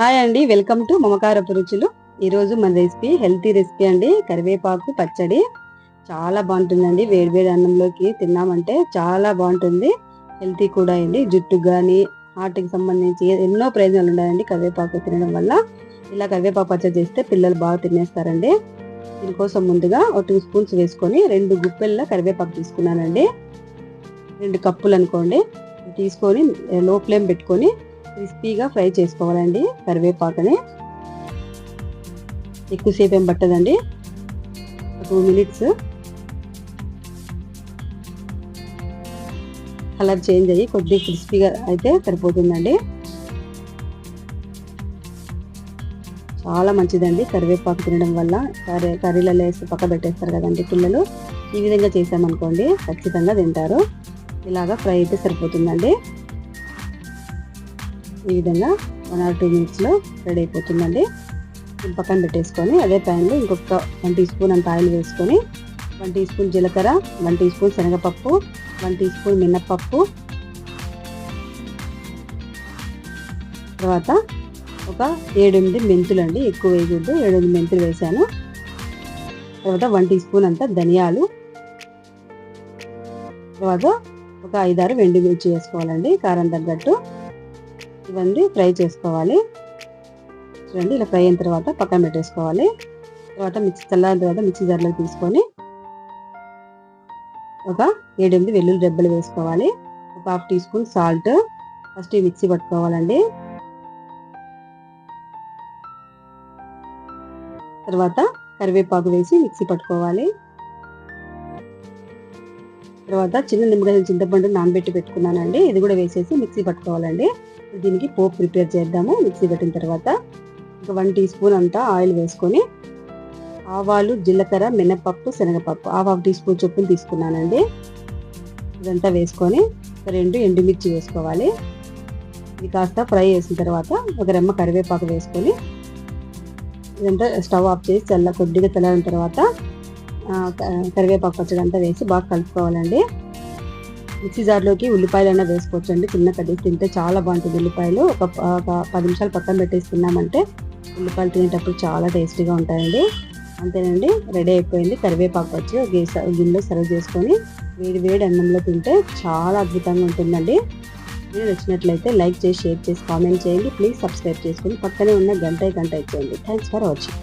Hi అండి welcome to మమకారపు రుచులు. ఈరోజు మన రెసిపీ హెల్తీ రెసిపీ అండి కరివేపాకు పచ్చడి. చాలా బాగుంటుందండి వేడివేడి అన్నంలోకి తిన్నామంటే చాలా బాగుంటుంది. హెల్తీ కూడా అండి జుట్టుకు కానీ హార్ట్కి సంబంధించి ఎన్నో ప్రయోజనాలు ఉన్నాయండి కరివేపాకు తినడం వల్ల. ఇలా కరివేపాకు పచ్చడి చేస్తే పిల్లలు బాగా తినేస్తారండి. దీనికోసం ముందుగా ఒక టూ స్పూన్స్ వేసుకొని రెండు గుప్పెళ్ళ కరివేపాకు తీసుకున్నానండి. రెండు కప్పులు అనుకోండి తీసుకొని లో ఫ్లేమ్ పెట్టుకొని క్రిస్పీగా ఫ్రై చేసుకోవాలండి కరివేపాకుని. ఎక్కువసేపు ఏం పట్టదండి. Two minutes. కలర్ చేంజ్ అయ్యి కొద్దిగా క్రిస్పీగా అయితే సరిపోతుందండి. చాలా మంచిదండి కరివేపాకు తినడం వల్ల. కర్రీ కర్రీలలో వేసి పక్క పెట్టేస్తారు కదండి పిల్లలు. ఈ విధంగా చేసామనుకోండి ఖచ్చితంగా తింటారు. ఇలాగా ఫ్రై అయితే సరిపోతుందండి. ఈ విధంగా వన్ ఆర్ టూ మినిట్స్లో రెడీ అయిపోతుందండి. పక్కన పెట్టేసుకొని అదే ప్యాన్లో ఇంకొక వన్ టీ స్పూన్ అంత ఆయిల్ వేసుకొని వన్ టీ స్పూన్ జీలకర్ర వన్ టీ స్పూన్ శనగపప్పు వన్ టీ స్పూన్ మినప్పప్పు. తర్వాత ఒక ఏడెనిమిది మెంతులు అండి ఎక్కువ వేయకూడదు. ఏడెనిమిది మెంతులు వేసాను. తర్వాత వన్ టీ స్పూన్ అంతా ధనియాలు. తర్వాత ఒక ఐదారు వెండి మిర్చి వేసుకోవాలండి కారం తగ్గట్టు. ఇవన్నీ ఫ్రై చేసుకోవాలి. చూడండి ఇలా ఫ్రై అయిన తర్వాత పక్కన పెట్టేసుకోవాలి. తర్వాత మిక్సీ చల్లారిన తర్వాత మిక్సీ జార్లో తీసుకొని ఒక ఏడెనిమిది వెల్లుల్లి రెబ్బలు వేసుకోవాలి. ఒక half teaspoon salt. First ఈ మిక్సీ పట్టుకోవాలండి. తర్వాత కరివేపాకు వేసి మిక్సీ పట్టుకోవాలి. తర్వాత చిన్న నిమ్మకాయ చింతపండు నానబెట్టి పెట్టుకున్నానండి. ఇది కూడా వేసేసి మిక్సీ పట్టుకోవాలండి. దీనికి పోపు ప్రిపేర్ చేద్దాము. మిక్సీ పెట్టిన తర్వాత ఒక వన్ టీ స్పూన్ అంతా ఆయిల్ వేసుకొని ఆవాలు జీలకర్ర మినపప్పు శనగపప్పు ఆవా టీ స్పూన్ చొప్పున తీసుకున్నానండి. ఇదంతా వేసుకొని ఒక రెండు ఎండుమిర్చి వేసుకోవాలి. ఇది కాస్త ఫ్రై చేసిన తర్వాత ఒక రెమ్మ కరివేపాకు వేసుకొని ఇదంతా స్టవ్ ఆఫ్ చేసి చల్ల కొద్దిగా చల్లారిన తర్వాత కరివేపాకు పచ్చడి అంతా వేసి బాగా కలుపుకోవాలండి. మిక్సీ జార్లోకి ఉల్లిపాయలు వేసుకోవచ్చు అండి చిన్న కట్టేసి తింటే చాలా బాగుంటుంది ఉల్లిపాయలు. ఒక పది నిమిషాలు పక్కన పెట్టేసి తిన్నామంటే ఉల్లిపాయలు తినేటప్పుడు చాలా టేస్టీగా ఉంటాయండి. అంతేనండి. రెడీ అయిపోయింది కరివేపాకు వచ్చి గిన్నెలో సర్వ్ చేసుకొని వేడి వేడి అన్నంలో తింటే చాలా అద్భుతంగా ఉంటుందండి. మీరు నచ్చినట్లయితే లైక్ చేసి షేర్ చేసి కామెంట్ చేయండి. ప్లీజ్ సబ్స్క్రైబ్ చేసుకొని పక్కనే ఉన్న గంట గంట ఇచ్చేయండి. Thanks for watching.